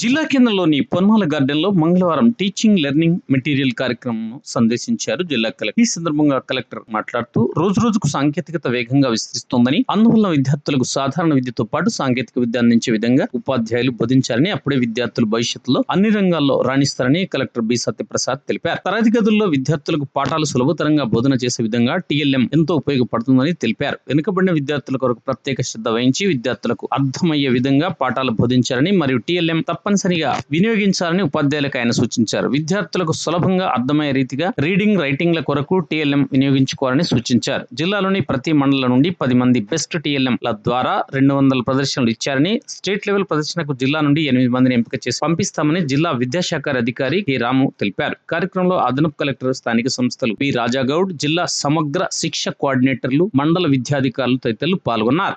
జిల్లా కేంద్రంలోని పొన్మాల గార్డెన్లో మంగళవారం టీచింగ్ లెర్నింగ్ మెటీరియల్ కార్యక్రమం సందర్శించారు జిల్లా కలెక్టర్. ఈ సందర్భంగా కలెక్టర్ మాట్లాడుతూ రోజు రోజుకు సాంకేతికత వేగంగా విస్తరిస్తోందని అందువల్ల విద్యార్థులకు సాధారణ విద్యతో పాటు సాంకేతిక విద్య అందించే విధంగా ఉపాధ్యాయులు బోధించారని అప్పుడే విద్యార్థులు భవిష్యత్తులో అన్ని రంగాల్లో రాణిస్తారని కలెక్టర్ బి సత్యప్రసాద్ తెలిపారు. తరగతి గదుల్లో విద్యార్థులకు పాఠాలు సులభతరంగా బోధన చేసే విధంగా టీఎల్ఎం ఎంతో ఉపయోగపడుతుందని తెలిపారు. వెనుకబడిన విద్యార్థుల కొరకు ప్రత్యేక శ్రద్ధ వహించి విద్యార్థులకు అర్థమయ్యే విధంగా పాఠాలు బోధించారని మరియు టీఎల్ఎం తప్ప తప్పనిసరిగా వినియోగించాలని ఉపాధ్యాయులకు ఆయన సూచించారు. విద్యార్థులకు సులభంగా అర్థమయ్యే రీతిగా రీడింగ్ రైటింగ్ల కొరకు టీఎల్ఎం వినియోగించుకోవాలని సూచించారు. జిల్లాలోని ప్రతి మండలం నుండి పది మంది బెస్ట్ టీఎల్ఎంల ద్వారా రెండు వందల ప్రదర్శనలు ఇచ్చారని స్టేట్ లెవెల్ ప్రదర్శనకు జిల్లా నుండి ఎనిమిది మందిని ఎంపిక చేసి పంపిస్తామని జిల్లా విద్యాశాఖ అధికారి కె. రాము తెలిపారు. కార్యక్రమంలో అదనపు కలెక్టర్ స్థానిక సంస్థలు పి. రాజాగౌడ్ జిల్లా సమగ్ర శిక్ష కోఆర్డినేటర్లు మండల విద్యాధికారులు తదితరులు పాల్గొన్నారు.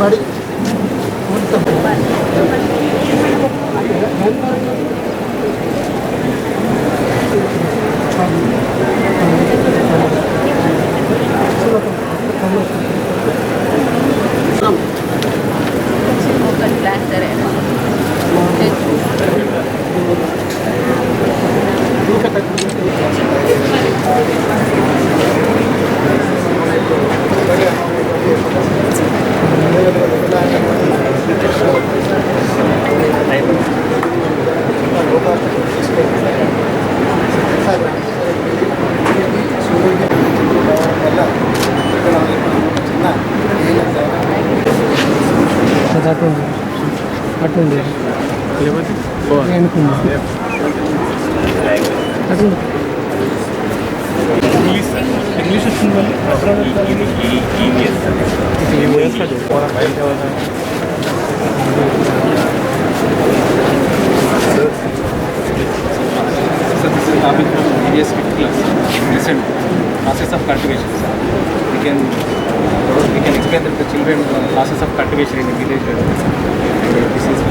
বাড়ি వెనుకుంది అటు ఉంది. So this is topic from previous fifth class. Recent process of cultivation. We can we can explain that the children uh, process of cultivation in the village. uh, This is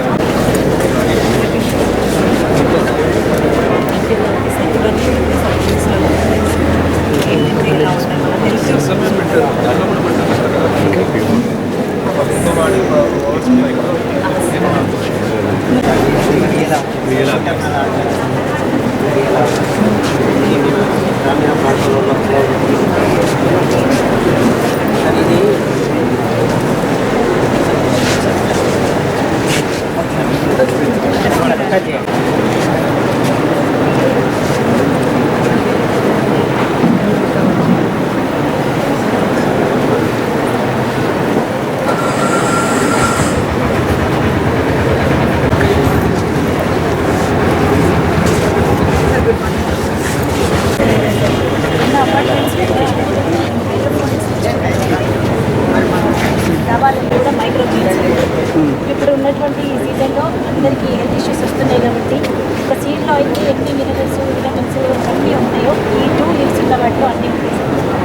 ఉన్నటువంటి ఈ సీజన్లో అందరికీ హెల్త్ ఇష్యూస్ వస్తున్నాయి కాబట్టి ఒక సీడ్లో అయితే ఎన్ని minerals vitamins అన్నీ ఉన్నాయో ఈ టూ లీవ్స్ ఉన్న వాటిలో అన్నీ ఉంటాయి.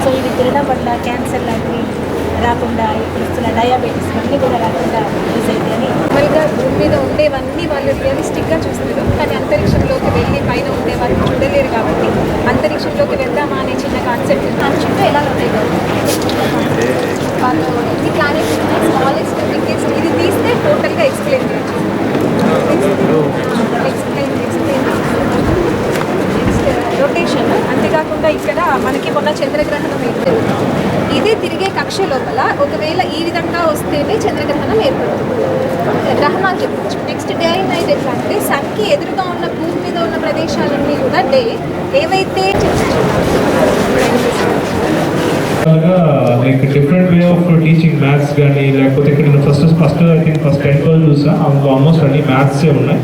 సో ఇవి తినడం వల్ల క్యాన్సర్ లాంటివి రాకుండా ఇప్పుడు వస్తున్న డయాబెటీస్ అన్నీ కూడా రాకుండా యూజ్ అవుతాయని నార్మల్గా భూమి మీద ఉండేవన్నీ వాళ్ళు రియలిస్టిక్గా చూస్తారు కానీ అంతరిక్షంలోకి వెళ్ళి పైన ఉండే వాళ్ళు చూడలేరు కాబట్టి అంతరిక్షంలోకి వెళ్దామా అనే చిన్న కాన్సెప్ట్ ఆ చుట్టూ ఎలా ఉంటాయి? కదా వాళ్ళు ఎన్ని ప్లానెట్స్ ఉన్నాయి? స్మాలెస్ట్ వస్తేనే చంద్రగ్రహణం ఏర్పడుతుంది. గ్రహణాలు చెప్పచ్చు నెక్స్ట్ డే నైట్ ఎట్లా అంటే సన్కి ఎదురుగా ఉన్న భూమి మీద ఉన్న ప్రదేశాలన్నీ కూడా డే ఏవైతే like different way of teaching maths కానీ లేకపోతే ఇక్కడ నేను first first I think first ten twelve చూసా అందులో ఆల్మోస్ట్ అన్ని మ్యాథ్సే ఉన్నాయి.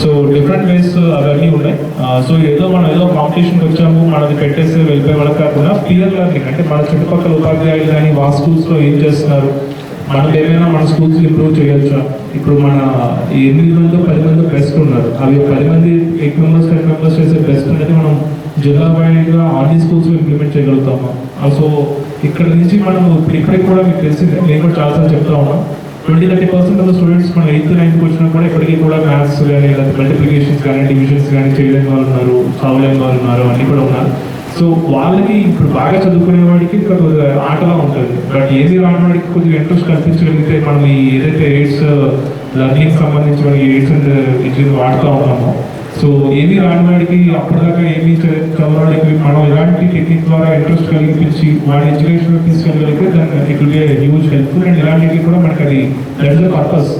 సో డిఫరెంట్ వేస్ అవన్నీ ఉన్నాయి. Uh, సో ఏదో మనం ఏదో కాంపిటీషన్కి వచ్చాము మనది పెట్టేసి వెళ్ళిపోయి వాళ్ళకి కాకుండా పియర్ లెర్నింగ్ అంటే మన చుట్టుపక్కల ఉపాధ్యాయులు కానీ మా స్కూల్స్లో ఏం చేస్తున్నారు? మనం ఏమైనా మన స్కూల్స్ ఇంప్రూవ్ చేయొచ్చా? ఇప్పుడు మన ఎనిమిది మందిలో పది మంది బెస్ట్ ఉన్నారు. అవి పది మంది ఎయిట్ మెంబర్స్ టెన్ మెంబర్స్ చేసే బెస్ట్ అనేది మనం జిల్లా వైడ్గా అన్ని స్కూల్స్ ఇంప్లిమెంట్ చేయగలుగుతాము? సో ఇక్కడ నుంచి మనం ఇప్పుడు ఇక్కడికి కూడా మీకు తెలిసిందే నేను కూడా చాలాసార్లు చెప్తా ఉన్నాం twenty thirty percent of students మన ఎయిత్ నైన్త్ వచ్చినా కూడా ఇప్పటికీ కూడా మ్యాథ్స్ కానీ లేదా మల్టిప్లికేషన్స్ కానీ డివిజన్స్ కానీ చేయలేని వాళ్ళు ఉన్నారు చదవలేని వాళ్ళు ఉన్నారు అన్నీ కూడా ఉన్నారు. సో వాళ్ళకి ఇప్పుడు బాగా చదువుకునే వాడికి ఇక్కడ కొద్దిగా ఆటలా ఉంటుంది. బట్ ఏది రాని వాడికి కొద్దిగా ఇంట్రెస్ట్ కల్పించగలిగితే మనం ఈ ఏదైతే ఎయిడ్స్ లర్నింగ్ సంబంధించి మనం ఎయిడ్స్ అండ్ ఇంజనీరింగ్ వాడుతూ ఉన్నామో సో ఏది రాని వాడికి అప్పటిదాకా ఏమి చదవడానికి మనం ఇలాంటి టెక్నిక్ ద్వారా ఇంట్రెస్ట్ కలిగించి వాడి ఎడ్యుకేషన్ తీసుకెళ్ళగలిగితే దాన్ని it will huge help and ఇలాంటివి కూడా మనకి అది దట్ ద పర్పస్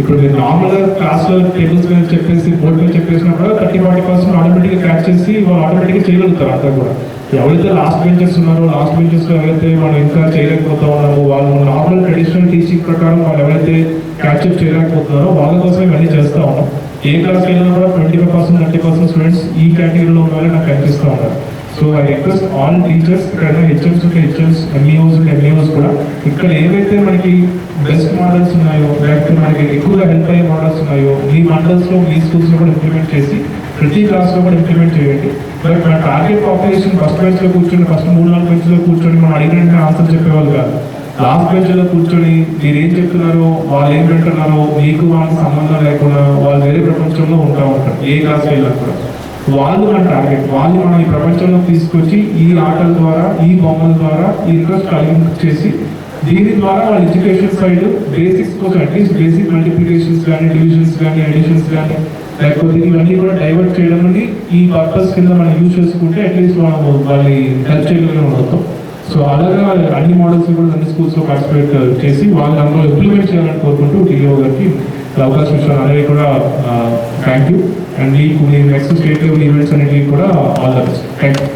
ఇప్పుడు మీరు నార్మల్గా క్లాస్లో టేబుల్స్ మీద చెప్పేసి బోర్డు మీద చెప్పేసినా కూడా థర్టీ ఫార్టీ పర్సెంట్ ఆటోమేటిక్గా క్యాచ్ చేసి వాళ్ళు ఆటోమేటిక్గా చేయగలుగుతారు అంతా కూడా. ఎవరైతే లాస్ట్ బెంచెస్ ఉన్నారో లాస్ట్ బెంచెస్లో ఎవరైతే మనం ఇంకా చేయలేకపోతా ఉన్నామో వాళ్ళు నార్మల్ ట్రెడిషనల్ టీచింగ్ ప్రకారం వాళ్ళు ఎవరైతే క్యాచ్అప్ చేయలేకపోతున్నారో వాళ్ళ కోసం ఇవన్నీ చేస్తూ ఉన్నాం. ఏ క్లాస్కి వెళ్ళినా కూడా twenty five percent thirty percent students ఈ కేటగిరీలో ఉన్న నాకు కనిపిస్తూ ఉన్నారు. So I request all teachers ఇక్కడ హెచ్ఎంస్ ఉంటే హెచ్ఎంస్ ఎంఈఓస్ ఉంటే ఎంఈఓస్ కూడా ఇక్కడ ఏవైతే మనకి బెస్ట్ మోడల్స్ ఉన్నాయో లేకపోతే మనకి ఎక్కువగా హెల్ప్ అయ్యే మోడల్స్ ఉన్నాయో మీ మండల్స్లో మీ స్కూల్స్లో కూడా ఇంప్లిమెంట్ చేసి ప్రతి క్లాస్లో కూడా ఇంప్లిమెంట్ చేయండి. బట్ మన టార్గెట్ పాపులేషన్ ఫస్ట్ బెంచ్లో కూర్చొని ఫస్ట్ మూడు నాలుగు బెంచ్లో కూర్చొని మనం అడిగిన ఆన్సర్ చెప్పేవాళ్ళు కాదు. లాస్ట్ బెంచ్లో కూర్చొని మీరు ఏం చెప్తున్నారో వాళ్ళు ఏం వింటున్నారో మీకు వాళ్ళకి సంబంధం లేకుండా వాళ్ళు వేరే ప్రపంచంలో ఉంటా ఉంటారు. ఏ క్లాస్ వెళ్ళినా కూడా. వాళ్ళు మన టార్గెట్ వాళ్ళు మనం ఈ ప్రపంచంలో తీసుకొచ్చి ఈ ఆటల ద్వారా ఈ బొమ్మల ద్వారా ఈ ఇంట్రెస్ట్ కలిగి చేసి దీని ద్వారా వాళ్ళ ఎడ్యుకేషన్ సైడ్ బేసిక్స్ కోసం అట్లీస్ట్ బేసిక్ మల్టిప్లికేషన్స్ కానీ డివిజన్స్ కానీ అడిషన్స్ కానీ లేకపోతే ఇవన్నీ కూడా డైవర్ట్ చేయడం అని ఈ పర్పస్ కింద మనం యూజ్ చేసుకుంటే అట్లీస్ట్ మనం వాళ్ళని హెల్ప్ చేయగలిగిన అవుతాం సో అలాగా అన్ని మోడల్స్ కూడా అన్ని స్కూల్స్లో పార్టిసిపేట్ చేసి వాళ్ళు అందులో ఇంప్లిమెంట్ చేయాలని కోరుకుంటూ డిఓ గారికి అవకాశం ఇచ్చారు. అనేది కూడా థ్యాంక్ యూ అండ్ మీకు మీ నెక్స్ట్ స్టేట్ లెవెల్ ఈవెంట్స్ అనేటివి కూడా all the best thank you